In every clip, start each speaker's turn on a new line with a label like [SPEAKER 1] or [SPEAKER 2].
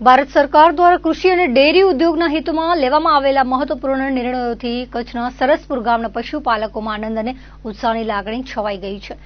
[SPEAKER 1] ભારત સરકાર દ્વારા કૃષિ અને ડેરી ઉદ્યોગના હિતમાં લેવામાં આવેલા મહત્વપૂર્ણ નિર્ણયોથી કચ્છના સરસપુર ગામના પશુપાલકોમાં આનંદ અને ઉત્સાહની લાગણી છવાઈ ગઈ છે.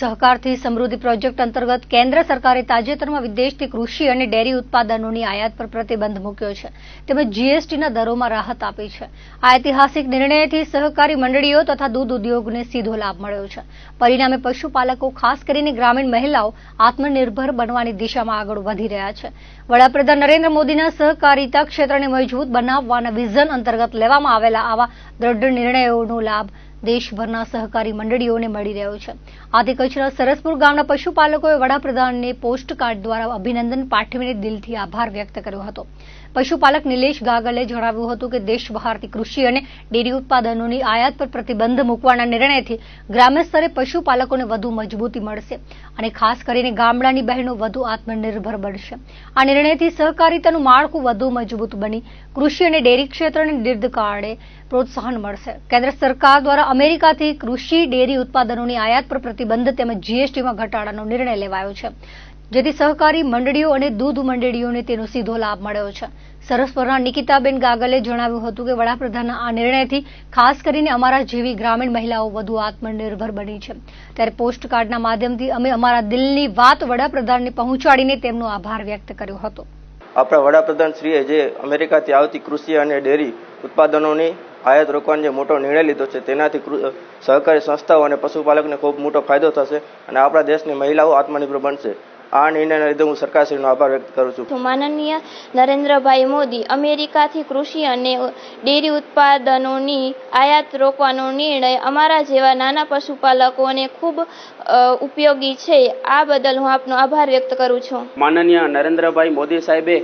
[SPEAKER 1] સહકારથી સમૃદ્ધિ પ્રોજેક્ટ અંતર્ગત કેન્દ્ર સરકારે તાજેતરમાં વિદેશથી કૃષિ અને ડેરી ઉત્પાદનોની આયાત પર પ્રતિબંધ મૂક્યો છે. તેમજ જીએસટીના દરોમાં રાહત આપી છે. આ ઐતિહાસિક નિર્ણયથી સહકારી મંડળીઓ તથા દૂધ ઉદ્યોગને સીધો લાભ મળ્યો છે. પરિણામે પશુપાલકો, ખાસ કરીને ગ્રામીણ મહિલાઓ, આત્મનિર્ભર બનવાની દિશામાં આગળ વધી રહ્યા છે. વડાપ્રધાન નરેન્દ્ર મોદીના સહકારિતા ક્ષેત્રને મજબૂત બનાવવાના વિઝન અંતર્ગત લેવામાં આવેલા આવા દ્રઢ નિર્ણયોનો લાભ દેશભરના સહકારી મંડળીઓને મળી રહ્યો છે. આથી કચ્છના સરસપુર ગામના પશુપાલકોએ વડાપ્રધાનને પોસ્ટકાર્ડ દ્વારા અભિનંદન પાઠવીને દિલથી આભાર વ્યક્ત કર્યો હતો. પશુપાલક નિલેશ ગાગલે જણાવ્યું હતું કે દેશ બહારથી કૃષિ અને ડેરી ઉત્પાદનોની આયાત પર પ્રતિબંધ મૂકવાના નિર્ણયથી ગ્રામ્ય સ્તરે પશુપાલકોને વધુ મજબૂતી મળશે અને ખાસ કરીને ગામડાની બહેનો વધુ આત્મનિર્ભર બનશે. આ નિર્ણયથી સહકારિતાનું માળખું વધુ મજબૂત બની કૃષિ અને ડેરી ક્ષેત્રને દીર્ઘકાળે પ્રોત્સાહન મળશે. કેન્દ્ર સરકાર દ્વારા અમેરિકાથી કૃષિ, ડેરી ઉત્પાદનોની આયાત પર પ્રતિબંધ તેમજ જીએસટીમાં ઘટાડાનો નિર્ણય લેવાયો છે. જેથી સહકારી મંડળીઓ અને દૂધ મંડળીઓને તેનો સીધો લાભ મળ્યો છે. સરસપુરના નિકિતાબેન ગાગલે જણાવ્યું હતું કે વડાપ્રધાનના આ નિર્ણયથી ખાસ કરીને અમારા જેવી ગ્રામીણ મહિલાઓ વધુ આત્મનિર્ભર બની છે. ત્યારે પોસ્ટકાર્ડના માધ્યમથી અમે અમારા દિલની વાત વડાપ્રધાનને પહોંચાડીને તેમનો આભાર વ્યક્ત કર્યો હતો.
[SPEAKER 2] આપણા વડાપ્રધાન શ્રીએ જે અમેરિકાથી આવતી કૃષિ અને ડેરી ઉત્પાદનોની આયાત રોકવાનો જે મોટો નિર્ણય લીધો છે તેનાથી કૃ- સહકારી સંસ્થાઓ અને પશુપાલકને ખૂબ મોટો ફાયદો થશે અને આપણા દેશની મહિલાઓ આત્મનિર્ભર બનશે. આ નિર્ણયના લીધે હું સરકારશ્રીનો આભાર વ્યક્ત કરું છું.
[SPEAKER 3] તો માનનીય નરેન્દ્રભાઈ મોદી અમેરિકાથી કૃષિ અને ડેરી ઉત્પાદનોની આયાત રોકવાનો નિર્ણય અમારા જેવા નાના પશુપાલકોને ખૂબ ઉપયોગી છે. આ બદલ હું આપનો આભાર વ્યક્ત કરું છું.
[SPEAKER 4] માનનીય નરેન્દ્રભાઈ મોદી સાહેબે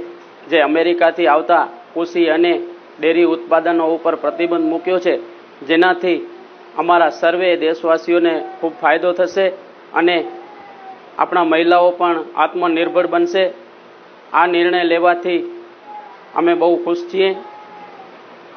[SPEAKER 4] જે અમેરિકાથી આવતા કૃષિ અને ડેરી ઉત્પાદનો ઉપર પ્રતિબંધ મૂક્યો છે, જેનાથી અમારા સર્વે દેશવાસીઓને ખૂબ ફાયદો થશે અને આપણા મહિલાઓ પણ આત્મનિર્ભર બનશે. આ નિર્ણય લેવાથી અમે બહુ ખુશ છીએ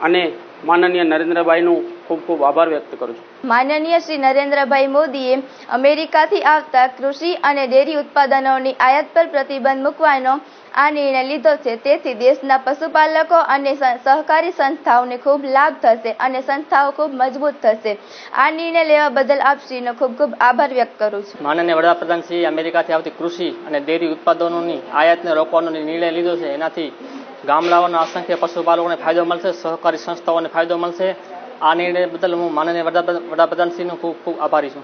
[SPEAKER 4] અને માનનીય નરેન્દ્રભાઈનું ખૂબ ખૂબ આભાર વ્યક્ત કરું છું.
[SPEAKER 3] માનનીય શ્રી નરેન્દ્રભાઈ મોદીએ અમેરિકાથી આવતા કૃષિ અને ડેરી ઉત્પાદનોની આયાત પર પ્રતિબંધ મૂકવાનો આ નિર્ણય લીધો છે. તેથી દેશના પશુપાલકો અને સહકારી સંસ્થાઓને ખૂબ લાભ થશે અને સંસ્થાઓ ખૂબ મજબૂત થશે. આ નિર્ણય લેવા બદલ આપશ્રીનો ખૂબ ખૂબ આભાર વ્યક્ત કરું છું.
[SPEAKER 5] માનનીય વડાપ્રધાન શ્રી અમેરિકાથી આવતી કૃષિ અને ડેરી ઉત્પાદનોની આયાતને રોકવાનો નિર્ણય લીધો છે એનાથી ગામડાઓના અસંખ્ય પશુપાલકોને ફાયદો મળશે સહકારી સંસ્થાઓને ફાયદો મળશે આ નિર્ણય બદલ હું માનનીય વડાપ્રધાન વડાપ્રધાનશ્રીનો ખૂબ ખૂબ આભારી છું.